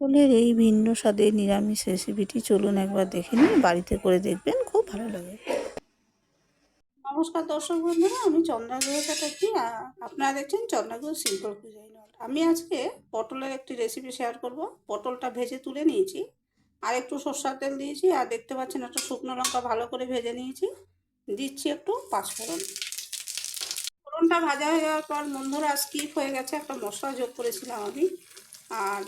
পটলের এই ভিন্ন স্বাদে নিরামিষ রেসিপিটি চলুন একবার দেখে নিন, বাড়িতে করে দেখবেন, খুব ভালো লাগে। নমস্কার দর্শক বন্ধুরা, আমি চন্দ্রাগ্রহ চ্যাটার্জি আপনারা দেখছেন চন্দ্রাগ্রহ সিম্পল কুজাইন আমি আজকে পটলের একটি রেসিপি শেয়ার করব। পটলটা ভেজে তুলে নিয়েছি। আর একটু সর্ষার তেল দিয়েছি, আর দেখতে পাচ্ছেন একটা শুকনো লঙ্কা ভালো করে ভেজে নিয়েছি। দিচ্ছি একটু পাঁচফোড়ন ফোড়নটা ভাজা হয়ে যাওয়ার পর বন্ধুরা স্কিপ হয়ে গেছে, একটা মশলা যোগ করেছিলাম আমি। আর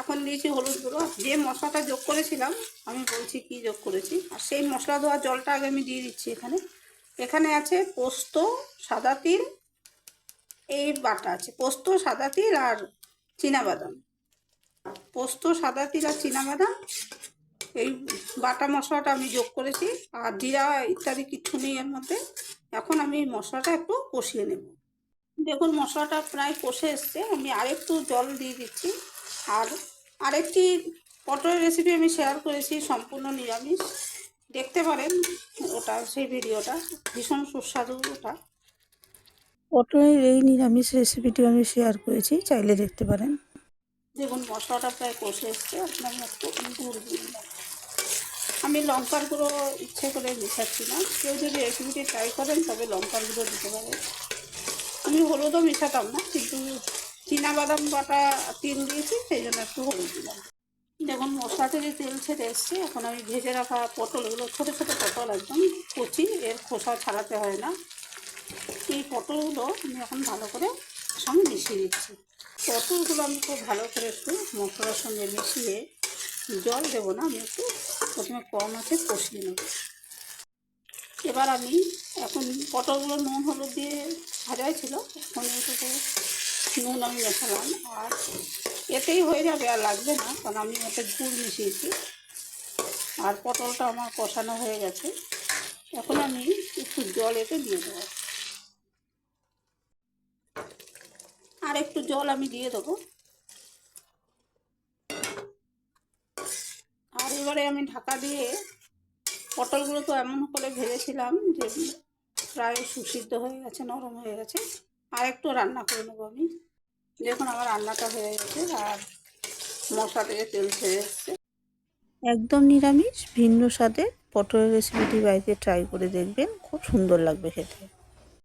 এখন দিয়েছি হলুদ গুঁড়ো। যে মশলাটা যোগ করেছিলাম, আমি বলছি কি যোগ করেছি, আর সেই মশলা ধোয়া জলটা আগে আমি দিয়ে দিচ্ছি এখানে। এখানে আছে পোস্ত, সাদা তিল, এই বাটা আছে। পোস্ত, সাদা তিল আর বাদাম। পোস্ত, সাদা তিল আর বাদাম, এই বাটা মশলাটা আমি যোগ করেছি, আর জিরা ইত্যাদি কিচ্ছু নেই এর মধ্যে। এখন আমি মশলাটা একটু কষিয়ে নেব। দেখুন, মশলাটা প্রায় কষে এসছে। আমি আরেকটু জল দিয়ে দিচ্ছি। আর আরেকটি পটলের রেসিপি আমি শেয়ার করেছি সম্পূর্ণ নিরামিষ। দেখতে পারেন ওটা সেই ভিডিওটা ভীষণ সুস্বাদু ওটা। পটলের এই নিরামিষ রেসিপিটি আমি শেয়ার করেছি চাইলে দেখতে পারেন। দেখুন মশলাটা প্রায় কষে এসছে আপনার একটু গুড় আমি লঙ্কার গুঁড়ো ইচ্ছে করে মিশাচ্ছি না। কেউ যদি রেসিপিটি ট্রাই করেন তবে লঙ্কার গুঁড়ো দিতে পারে আমি হলুদও মিশাতাম না কিন্তু বাদাম বাটা তিল দিয়েছি, সেই জন্য একটু হলুদ দিলাম। দেখুন, মশলা থেকে তেল ছেড়ে এসছে। এখন আমি ভেজে রাখা পটল, এগুলো ছোটো ছোটো পটল একদম কচি, এর খোসা ছাড়াতে হয় না। এই পটলগুলো আমি এখন ভালো করে সঙ্গে মিশিয়ে দিচ্ছি পটলগুলো আমি খুব ভালো করে একটু মশলার সঙ্গে মিশিয়ে জল দেবো না, আমি একটু প্রথমে কম আছে কষিয়ে নেব। এবার আমি এখন পটলগুলো নুন, হলুদ দিয়ে ভাজাই ছিল। এখন এইটুকু নুন আমি মেশালাম, আর এতেই হয়ে যাবে আর লাগবে না, কারণ আমি এতে গুড় মিশিয়েছি। আর পটলটা আমার কষানো হয়ে গেছে। এখন আমি একটু জল এতে দিয়ে দেবো। আর একটু জল আমি দিয়ে দেবো। আর এবারে আমি ঢাকা দিয়ে পটলগুলো তো এমন করে ভেজেছিলাম যে প্রায় সুসিদ্ধ হয়ে গেছে, নরম হয়ে গেছে। আর একটু রান্না করে নেব আমি। দেখুন আমার রান্নাটা হয়ে গেছে আর মশলা থেকে তেল ছেড়ে এসছে। একদম নিরামিষ, ভিন্ন স্বাদে পটলের রেসিপিটি বাড়িতে ট্রাই করে দেখবেন, খুব সুন্দর লাগবে খেতে।